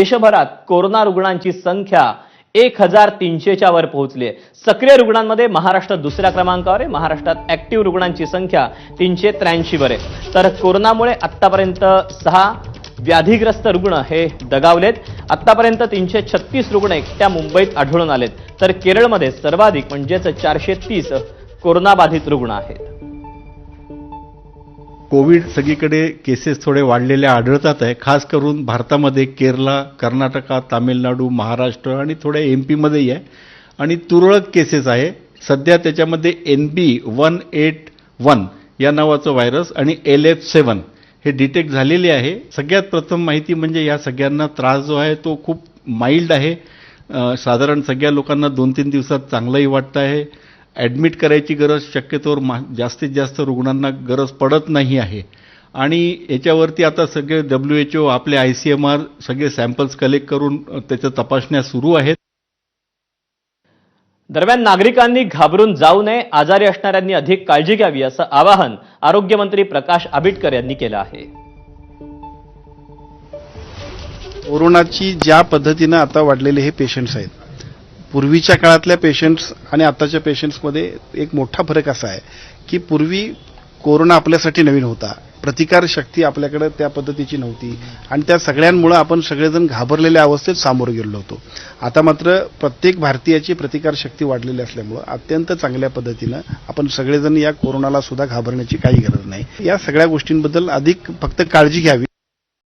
देशभरात कोरोना रुग्णांची संख्या एक हजार तीनशेच्या वर पोहोचली आहे. सक्रिय रुग्णांमध्ये महाराष्ट्र दुसऱ्या क्रमांकावर आहे. महाराष्ट्रात ऍक्टिव्ह रुग्णांची संख्या तीनशे त्र्याऐंशीवर आहे. तर कोरोनामुळे आत्तापर्यंत सहा व्याधीग्रस्त रुग्ण हे दगावलेत. आत्तापर्यंत तीनशे छत्तीस रुग्ण एकट्या मुंबईत आढळून आलेत. तर केरळमध्ये सर्वाधिक म्हणजेच चारशे तीस कोरोनाबाधित रुग्ण आहेत. कोविड सगळीकडे केसेस थोडे वाढलेले आढळतात आहे. खास करून भारतामध्ये केरला कर्नाटका तामिळनाडू महाराष्ट्र आणि थोड्या एम पीमध्येही आहे. आणि तुरळक केसेस आहे. सध्या त्याच्यामध्ये N B one eight one या नावाचं व्हायरस आणि एल एफ सेवन हे डिटेक्ट झालेले आहे. सगळ्यात प्रथम माहिती म्हणजे या सगळ्यांना त्रास जो आहे तो खूप माइल्ड आहे. साधारण सगळ्या लोकांना दोन तीन दिवसात चांगलंही वाटतं आहे. ॲडमिट करायची गरज शक्यतोवर मा जास्तीत जास्त रुग्णांना गरज पडत नाही आहे. आणि याच्यावरती आता सगळे डब्ल्यू एच ओ आपले आय सी एम आर सगळे सॅम्पल्स कलेक्ट करून त्याच्या तपासण्या सुरू आहेत. दरम्यान नागरिकांनी घाबरून जाऊ नये आजारी असणाऱ्यांनी अधिक काळजी घ्यावी असं आवाहन आरोग्यमंत्री प्रकाश आबिटकर यांनी केलं आहे. कोरोनाची ज्या पद्धतीनं आता वाढलेले हे पेशंट्स आहेत पूर्वीच्या काळातल्या पेशंट्स आणि आताच्या पेशंट्समध्ये एक मोठा फरक असा आहे की पूर्वी कोरोना आपल्यासाठी नवीन होता. प्रतिकार शक्ती आपल्याकडे त्या पद्धतीची नव्हती. आणि त्या सगळ्यांमुळं आपण सगळेजण घाबरलेल्या अवस्थेत सामोरं गेलो होतो. आता मात्र प्रत्येक भारतीयाची प्रतिकार शक्ती वाढलेली असल्यामुळं अत्यंत चांगल्या पद्धतीनं आपण सगळेजण या कोरोनाला सुद्धा घाबरण्याची काही गरज नाही. या सगळ्या गोष्टींबद्दल अधिक फक्त काळजी घ्यावी.